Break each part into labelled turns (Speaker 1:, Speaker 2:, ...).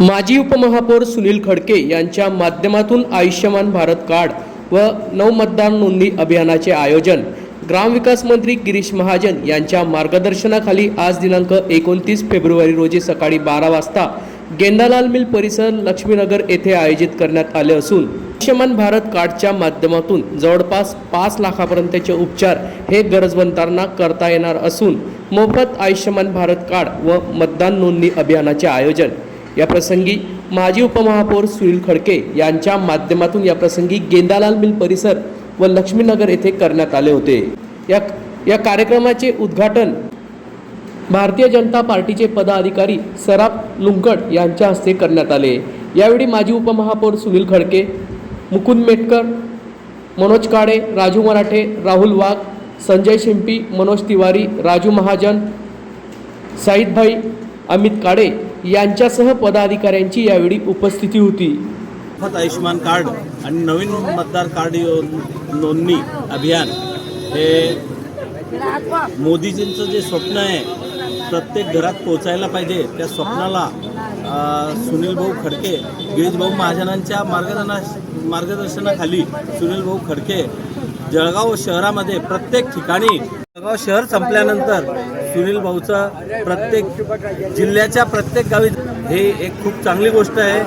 Speaker 1: माजी उपमहापौर सुनील खडके यांच्या माध्यमातून आयुष्यमान भारत कार्ड व नवमतदार नोंदणी अभियानाचे आयोजन ग्रामविकास मंत्री गिरीश महाजन यांच्या मार्गदर्शनाखाली आज दिनांक एकोणतीस फेब्रुवारी रोजी सकाळी बारा वाजता गेंदालाल मिल परिसर लक्ष्मीनगर येथे आयोजित करण्यात आले असून आयुष्यमान भारत कार्डच्या माध्यमातून जवळपास पाच लाखापर्यंतचे उपचार हे गरजवंतांना करता येणार असून मोफत आयुष्यमान भारत कार्ड व मतदान नोंदणी अभियानाचे आयोजन या प्रसंगी माजी उपमहापौर सुनील खडके यांच्या माध्यमातून या प्रसंगी गेंदालाल मिल परिसर व लक्ष्मीनगर येथे करण्यात आले होते. या या कार्यक्रमाचे उद्घाटन भारतीय जनता पार्टीचे पदाधिकारी सराफ लुंकट यांच्या हस्ते करण्यात आले. यावेळी माजी उपमहापौर सुनील खडके मुकुंद मेटकर मनोज काळे राजू मराठे राहुल वाघ संजय शिंपी मनोज तिवारी राजू महाजन साईदभाई अमित काळे यांच्यासह पदाधिकाऱ्यांची यावेळी उपस्थिती होती.
Speaker 2: आयुष्यमान कार्ड आणि नवीन मतदार कार्ड यो- नोंदणी अभियान हे मोदीजींचं जे स्वप्न आहे प्रत्येक घरात पोचायला पाहिजे त्या स्वप्नाला सुनील भाऊ खडके गिरीशभाऊ महाजनांच्या मार्गदर्शना मार्गदर्शनाखाली सुनील भाऊ खडके जळगाव शहरामध्ये प्रत्येक ठिकाणी जळगाव शहर संपल्यानंतर सुनील भाऊचं प्रत्येक जिल्ह्याच्या प्रत्येक गावी हे एक खूप चांगली गोष्ट आहे.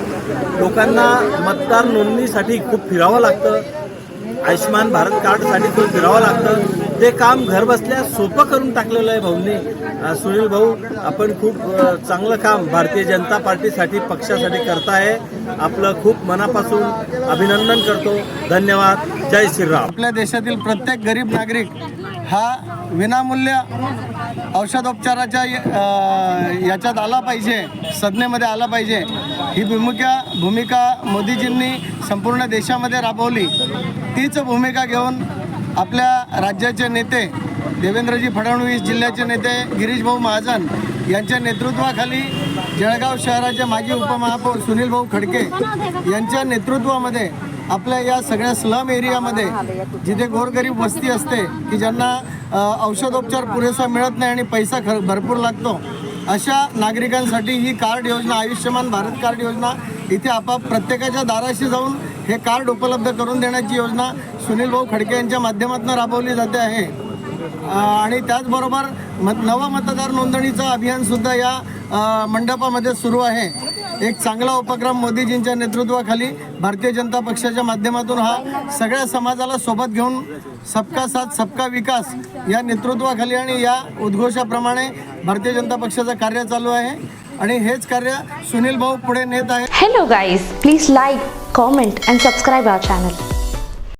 Speaker 2: लोकांना मतदार नोंदणीसाठी खूप फिरावं लागतं. आयुष्यमान भारत कार्डसाठी खूप फिरावं लागतं. ते काम घरबसल्या सोपं करून टाकलेलं आहे भाऊंनी. सुनील भाऊ आपण खूप चांगलं काम भारतीय जनता पार्टीसाठी पक्षासाठी करताय. आपलं खूप मनापासून अभिनंदन करतो. धन्यवाद. जय श्रीराम.
Speaker 3: आपल्या देशातील प्रत्येक गरीब नागरिक हा विनामूल्य औषधोपचाराच्या याच्यात आला पाहिजे सज्ञेमध्ये आला पाहिजे. ही भूमिका भूमिका मोदीजींनी संपूर्ण देशामध्ये राबवली. तीच भूमिका घेऊन आपल्या राज्याचे नेते देवेंद्रजी फडणवीस जिल्ह्याचे नेते गिरीशभाऊ महाजन यांच्या नेतृत्वाखाली जळगाव शहराचे माजी उपमहापौर सुनील भाऊ खडके यांच्या नेतृत्वामध्ये आपल्या या सगळ्या स्लम एरियामध्ये जिथे गोरगरीब वस्ती असते की ज्यांना औषधोपचार पुरेसा मिळत नाही आणि पैसा ख भरपूर लागतो अशा नागरिकांसाठी ही कार्ड योजना आयुष्यमान भारत कार्ड योजना इथे आपाप प्रत्येकाच्या दाराशी जाऊन हे कार्ड उपलब्ध करून देण्याची योजना सुनील भाऊ खडके यांच्या माध्यमातून राबवली जाते आहे. आणि त्याचबरोबर मत नव मतदार नोंदणीचं अभियानसुद्धा या मंडपामध्ये सुरू आहे. एक चांगला उपक्रम मोदीजींच्या नेतृत्वाखाली भारतीय जनता पक्षाच्या माध्यमातून हा सगळ्या समाजाला सोबत घेऊन सबका साथ सबका विकास या नेतृत्वाखाली आणि या उद्घोषाप्रमाणे भारतीय जनता पक्षाचं कार्य चालू आहे. आणि हेच कार्य सुनील भाऊ पुढे नेत आहे
Speaker 4: hello guys please like comment and subscribe our channel